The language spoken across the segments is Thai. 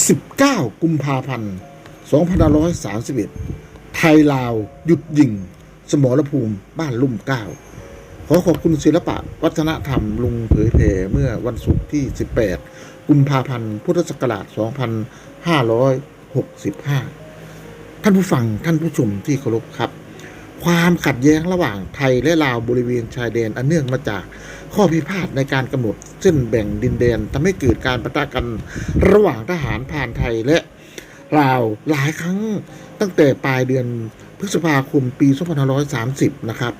19 กุมภาพันธ์2531 ไทยลาว หยุดยิง สมรภูมิบ้านลุ่มเก้าขอขอบคุณศิลปะวัฒนธรรมลุงเผยแผ่เมื่อวันศุกร์ที่ 18 กุมภาพันธ์ พุทธศักราช 2565 ท่านผู้ฟังท่านผู้ชมที่เคารพครับ ความขัดแย้งระหว่างไทยและลาวบริเวณชายแดนอันเนื่องมาจากข้อพิพาทในการกำหนดเส้นแบ่งดินแดนทำให้เกิดการประทะกันระหว่างทหารผ่านไทยและลาวหลายครั้งตั้งแต่ปลายเดือนพฤษภาคมปี 2530 นะครับ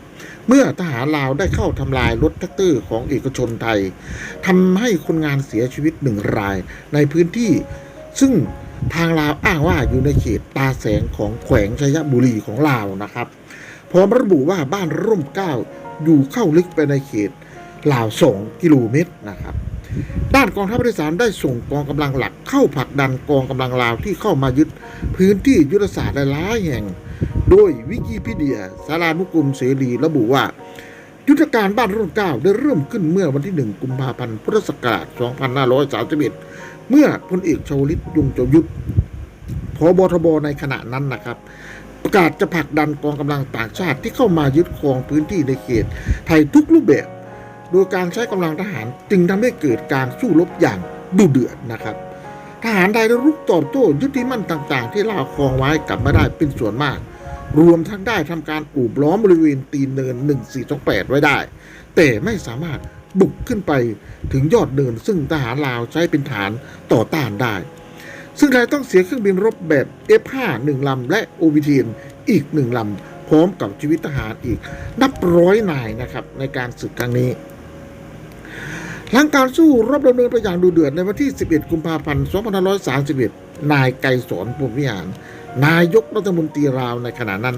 เมื่อทหารลาวได้เข้าทำลายรถแท็กเตอร์ของเอกชนไทยทำให้คนงานเสียชีวิตหนึ่งรายในพื้นที่ ซึ่งทางลาวอ้างว่าอยู่ในเขตตาแสงของแขวงชัยบุรีของลาวนะครับ พร้อมระบุว่าบ้านร่มเก้าอยู่เข้าลึกไปในเขตลาวสองกิโลเมตรนะครับ ด้านกองทัพภาคที่สามได้ส่งกองกำลังหลักเข้าผลักดันกองกำลังลาวที่เข้ามายึดพื้นที่ยุทธศาสตร์หลายแห่ง โดยวิกิพีเดียสารานุกรมเสรีระบุว่า ยุทธการบ้านร่มเก้าได้เริ่มขึ้นเมื่อวันที่ 1 กุมภาพันธ์พุทธศักราช 2531 เมื่อพลเอกชวลิตยงจยุทธพบทบในขณะนั้นนะครับ ประกาศจะผลักดันกองกำลังต่างชาติที่เข้ามายึดครองพื้นที่ในเขต ไทยทุกรูปแบบ โดยการใช้กำลังทหารจึงทำให้เกิดการสู้รบอย่างดุเดือดนะครับ ทหารไทยได้รุกตอบโต้ยึดที่มั่นต่างๆ ที่ลาวครองไว้กลับมาได้เป็นส่วนมาก รวมทั้งได้ทำการอูบล้อมบริเวณตีนเนิน 1428 ไว้ได้ แต่ไม่สามารถบุกขึ้นไปถึงยอดเนินซึ่งทหารลาวใช้เป็นฐานต่อต้านได้ ซึ่งไทยต้องเสียเครื่องบินรบแบบ F5 หนึ่งลำและ OVT อีกหนึ่งลำพร้อมกับชีวิตทหารอีก นับร้อยนายนะครับในการศึกครั้งนี้หลังการสู้รบดำเนินไปอย่างดูเดือดในวันที่ 11 กุมภาพันธ์ 2531 นายไกรสอนภูมิวิหาร นายกรัฐมนตรีลาวในขณะนั้น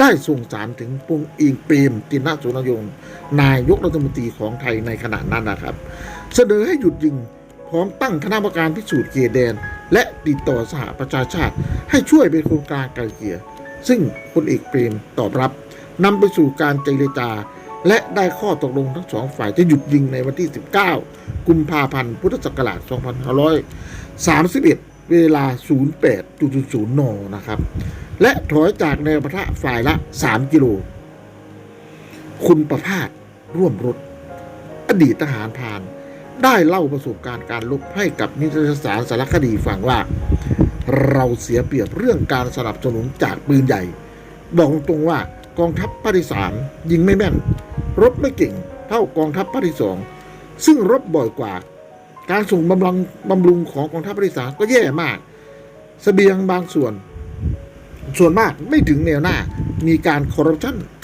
ได้ส่งสารถึงปงอิงเปรมตินะสุนยงนายกรัฐมนตรีของไทยในขณะนั้นนะครับ เสนอให้หยุดยิง พร้อมตั้งคณะกรรมการพิสูจน์เขตแดน และติดต่อสหประชาชาติ ให้ช่วยเป็นคนกลางไกลเกลี่ยซึ่งพลเอกเปรมตอบรับนำไปสู่การเจรจา และได้ข้อตกลงทั้งสองฝ่ายจะหยุดยิงในวันที่ 19 กุมภาพันธ์พุทธศักราช 2531 เวลา 08.00 น นะครับ และถอยจากแนวปะทะฝ่ายละ 3 กิโล คุณประภาสร่วมรถ อดีตทหารพราน ได้เล่าประสบการณ์การลบให้กับนิตยสารสารคดีฟังว่า เราเสียเปรียบเรื่องการสนับสนุนจากปืนใหญ่ บอกตรงว่ากองทัพภาคที่สามยิงไม่แม่น รบไม่เก่ง เท่ากองทัพภาคที่สองซึ่งรบบ่อยกว่า การส่งบำรุงบำรุงของกองทัพภาคที่สามก็แย่มากสเสบียงบางส่วน ส่วนมากไม่ถึงแนวหน้ามีการคอร์รัปชันท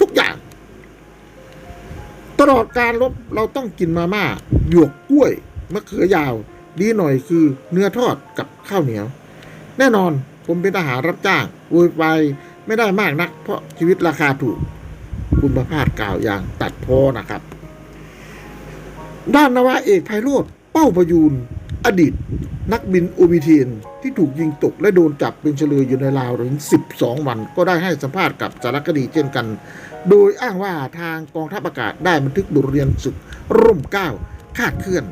ุกอย่าง ตลอดการลบเราต้องกินมาม่าหยวกกล้วยมะเขือยาว ดีหน่อยคือเนื้อทอดกับข้าวเหนียว แน่นอนผมเป็นทหารรับจ้างอวยไปไม่ได้มากนัก เพราะชีวิตราคาถูก คุณประพาสกล่าวอย่างตัดพ้อนะครับ ด้านนวาเอกไพโรธเป้าประยูน อดีตนักบินโอบิเทียนที่ถูกยิงตกและโดนจับเป็นเฉลยอยู่ในลาวถึง 12 วัน ก็ได้ให้สัมภาษณ์กับสารคดีเช่นกัน โดยอ้างว่าทางกองทัพอากาศได้บันทึกบทเรียนศึกร่มเก้าคาดเคลื่อน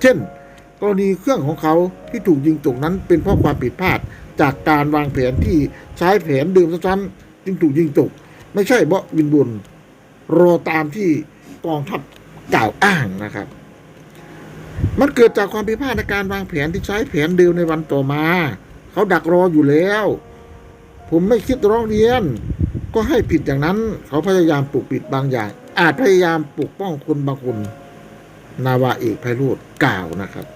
เช่น กรณีเครื่องของเขาที่ถูกยิงตกนั้นเป็นเพราะความผิดพลาด จากการวางแผนที่ใช้แผนเดิมซ้ำๆจึงถูกยิงตก ไม่ใช่เบาะวินบนรอตามที่กองทัพกล่าวอ้างนะครับ มันเกิดจากความผิดพลาดในการวางแผนที่ใช้แผนเดิมในวันต่อมา เขาดักรออยู่แล้ว ผมไม่คิดร้องเรียน ก็ให้ผิดอย่างนั้น เขาพยายามปกปิดบางอย่าง อาจพยายามปกป้องคนบางคนนาวาเอกไพโรธกล่าวนะครับ